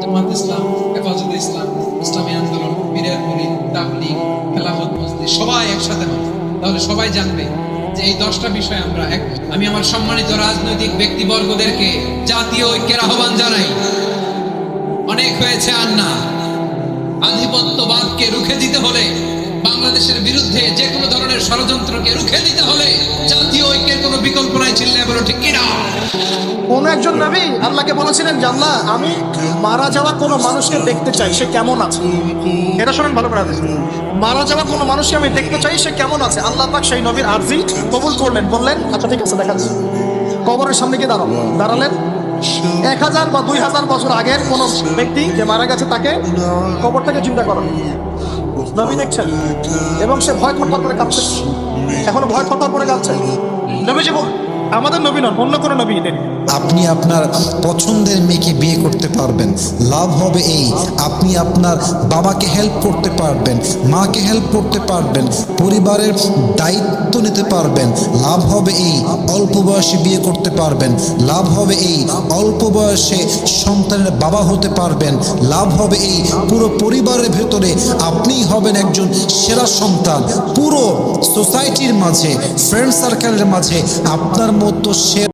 জামাত ইসলাম, হেফাজত ইসলাম, ইসলামী আন্দোলন তাবলিগ, খেলাফত মসজিদ, সবাই একসাথে হবে। তাহলে সবাই জানবে যে এই দশটা বিষয় আমরা এক। আমি আমার সম্মানিত রাজনৈতিক ব্যক্তিবর্গদেরকে জাতীয় ঐক্যের আহ্বান জানাই। অনেক হয়েছে আর না আধিপত্যবাদকে রুখে দিতে হলে, বাংলাদেশের বিরুদ্ধে যে কোনো ধরনের ষড়যন্ত্রকে রুখে দিতে হলে জাতীয় ঐক্যের কোনো বিকল্প বলো কিনা? কোন একজন নবী আল্লাহকে বলেছিলেন আল্লাহ আমি মারা যাওয়া কোনো মানুষকে দেখতে চাই, সে কেমন আছে? এটা শোনেন ভালো করে মারা যাওয়া কোনো মানুষকে আমি দেখতে চাই, সে কেমন আছে? আল্লাহ পাক সেই নবীর আর্জি কবুল করলেন, বললেন আচ্ছা ঠিক আছে, দেখা কবরের সামনে গিয়ে দাঁড়ান দাঁড়ালেন। এক হাজার বা দুই হাজার বছর আগের কোনো ব্যক্তি যে মারা গেছে, তাকে কবর থেকে চিন্তা করেন নবী দেখছেন এবং সে ভয় থরথর করে কাঁপছে এখনও ভয় থরথর করে কাঁপছে নবীজি আমাদের নবী নন, অন্য কোনো নবী নেই। আপনি আপনার পছন্দের মেয়েকে বিয়ে করতে পারবেন। লাভ হবে এই, আপনি আপনার বাবাকে হেল্প করতে পারবেন, মাকে হেল্প করতে পারবেন, পরিবারের দায়িত্ব নিতে পারবেন। লাভ হবে এই, অল্প বয়সে বিয়ে করতে পারবেন। লাভ হবে এই, অল্প বয়সে সন্তানের বাবা হতে পারবেন। লাভ হবে এই, পুরো পরিবারের ভেতরে আপনিই হবেন একজন সেরা সন্তান। পুরো সোসাইটির মাঝে ফ্রেন্ড সার্কেলের মাঝে আপনার মতো সে